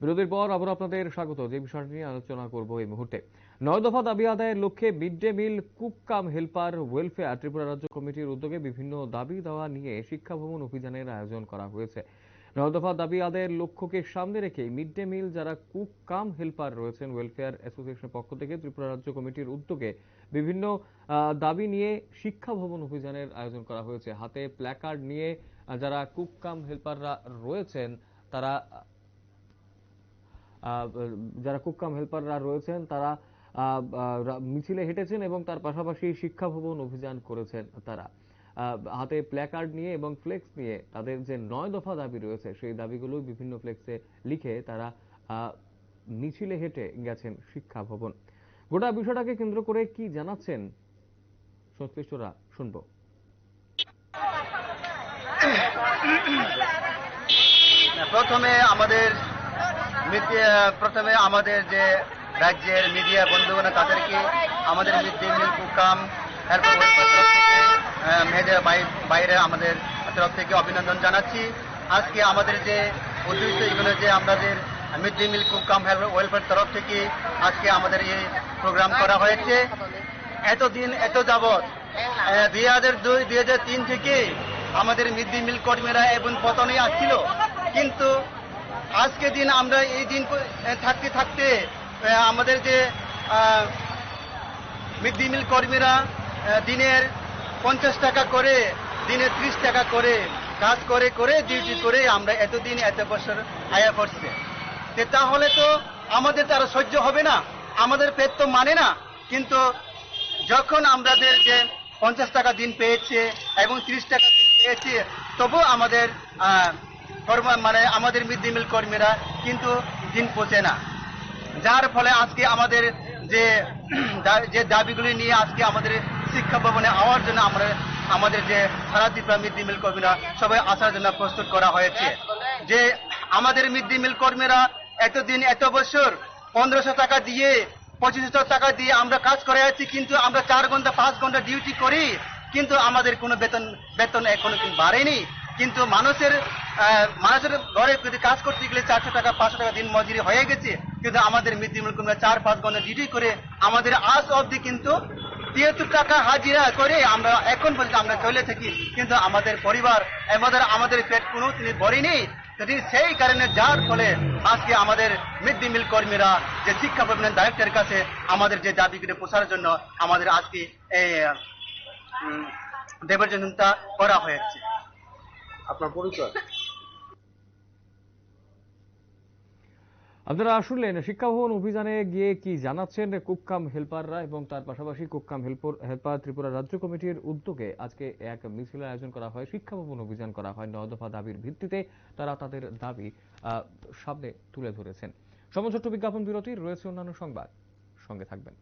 বিরতির পর আবার আপনাদের স্বাগত। যে বিষয়টি নিয়ে আলোচনা করব এই মুহূর্তে। নয় দফা দাবি আদায়ের লক্ষ্যে mid day meal cook cum helper, welfare, Tripura রাজ্য কমিটির উদ্যোগে বিভিন্ন দাবি দেওয়া নিয়ে শিক্ষা ভবন অভিযানের আয়োজন করা হয়েছে। নয় দফা দাবি আদায়ের লক্ষ্যকে সামনে রেখে মিড ডে মিল যারা কুক কাম হেল্পার রয়েছেন, ওয়েলফেয়ার অ্যাসোসিয়েশনের পক্ষ থেকে ত্রিপুরা রাজ্য কমিটির উদ্যোগে বিভিন্ন দাবি নিয়ে শিক্ষা ভবন অভিযানের আয়োজন করা হয়েছে। হাতে প্ল্যাকার্ড নিয়ে যারা কুক কাম হেল্পাররা রয়েছেন, তারা যারা কুককাম হেল্পাররা রয়েছেন, তারা মিছিলে হেঁটেছেন এবং তার পাশাপাশি শিক্ষা ভবন অভিযান করেছেন তারা। হাতে প্ল্যাকার্ড নিয়ে এবং ফ্লেক্স নিয়ে তাদের যে নয় দফা দাবি রয়েছে, সেই দাবিগুলো বিভিন্ন ফ্লেক্সে লিখে তারা মিছিলে হেঁটে গেছেন শিক্ষা ভবন। গোটা বিষয়টাকে কেন্দ্র করে কি জানাচ্ছেন সংশ্লিষ্টরা, শুনব। প্রথমে আমাদের প্রথমে আমাদের যে রাজ্যের মিডিয়া বন্ধুগণ তাদেরকে আমাদের মিড ডে মিল হেল্প মেয়েদের বাইরে আমাদের তরফ থেকে অভিনন্দন জানাচ্ছি। আজকে আমাদের যে উদ্দেশ্য, এগুলো যে আমাদের মিড ডে মিল কুকাম ওয়েলফেয়ার তরফ থেকে আজকে আমাদের এই প্রোগ্রাম করা হয়েছে। এতদিন, এত যাবৎ দুই হাজার দুই দুই হাজার তিন থেকে আমাদের মিড ডে মিল কর্মীরা এবং পতনে আসছিল। কিন্তু আজকে দিন আমরা এই দিন থাকতে থাকতে আমাদের যে মিড ডে মিল কর্মীরা দিনের পঞ্চাশ টাকা করে দিনে ত্রিশ টাকা করে কাজ করে করে ডিউটি করে আমরা এতদিন, এত বছর আয়া করছে তাহলে তো আমাদের তারা সহ্য হবে না, আমাদের পেট তো মানে না, কিন্তু যখন আমাদের যে পঞ্চাশ টাকা দিন পেয়েছে এবং ত্রিশ টাকা দিন পেয়েছে, তবু আমাদের মানে আমাদের মিড ডে মিল কর্মীরা কিন্তু দিন পচে না। যার ফলে আজকে আমাদের যে যে দাবিগুলি নিয়ে আজকে আমাদের শিক্ষা ভবনে আওয়ার জন্য আমরা, আমাদের যে সারা ত্রিপুরা মিড ডে মিল কর্মীরা সবাই আসার জন্য প্রস্তুত করা হয়েছে। যে আমাদের মিড ডে মিল কর্মীরা এতদিন, এত বছর পনেরোশো টাকা দিয়ে, পঁচিশশো টাকা দিয়ে আমরা কাজ করে যাচ্ছি কিন্তু আমরা চার ঘণ্টা, পাঁচ ঘণ্টা ডিউটি করি, কিন্তু আমাদের কোনো বেতন বেতন এখনও কিন্তু বাড়েনি। কিন্তু মানুষের মানুষের ঘরে যদি কাজ করতে গেলে চারশো টাকা পাঁচশো টাকা দিন মজুরি হয়ে গেছে কিন্তু আমাদের মিড ডে মিল কর্মীরা চার পাঁচ ঘণ্টা ডিউটি করে আমাদের আজ অবধি কিন্তু তিয়াত্তর টাকা হাজিরা করে আমরা এখন পর্যন্ত আমরা চলে থাকি। কিন্তু আমাদের পরিবার আমাদের আমাদের পেট কোনো তিনি ভরেনি। সেই কারণে যার ফলে আজকে আমাদের মিড ডে মিল কর্মীরা যে শিক্ষা ভবনের ডাইরেক্টরের কাছে আমাদের যে দাবিগুলো পোষার জন্য আমাদের আজকে এই উম, দেবর্জনতা করা হয়েছে। আপনার পরিচয়? আপনারা আসলেন শিক্ষা ভবন অভিযানে গিয়ে কি জানাচ্ছেন কুককাম হেল্পাররা এবং তার পাশাপাশি কুককাম হেল্পার হেল্পার ত্রিপুরা রাজ্য কমিটির উদ্যোগে আজকে এক মিছিল আয়োজন করা হয় শিক্ষা ভবন অভিযান করা হয়, নয় দফা দাবির ভিত্তিতে তারা তাদের দাবি সামনে তুলে ধরেছেন। সমঝোট্ট বিজ্ঞাপন বিরতি, রয়েছে অন্যান্য সংবাদ। সঙ্গে থাকবেন।